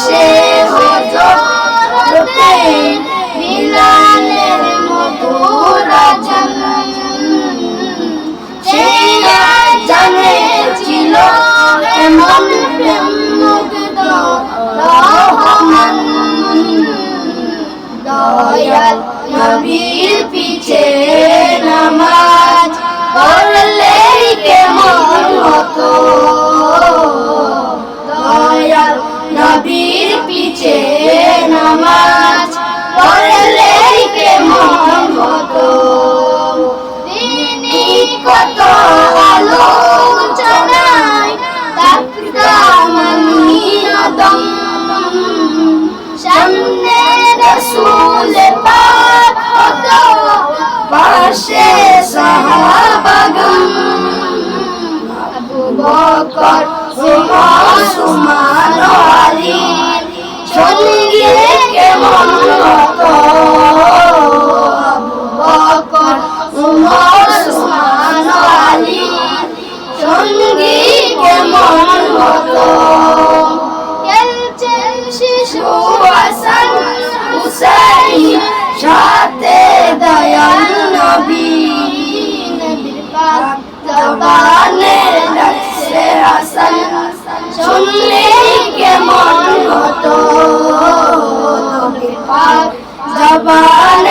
বেশে হজরতে বিলালের মধুর জান সেই জানে ছিল এমন প্রেম মুগ্ধ রহমান। দয়াল নবীর পিছে নামাজ পড়লে কেমন হতো? রসুল পাক হতো পাশে সাহাবাগম আবু বকর উমর উসমান আলী সঙ্গে কেমন হতো? আবু বকর উমর উসমান আলী সঙ্গে কেমন খেলছেন শিশু হুসাইন সাথে দয়াল নবী জবানে লাগছে হাসান শুনলে কেমন হতো জবানে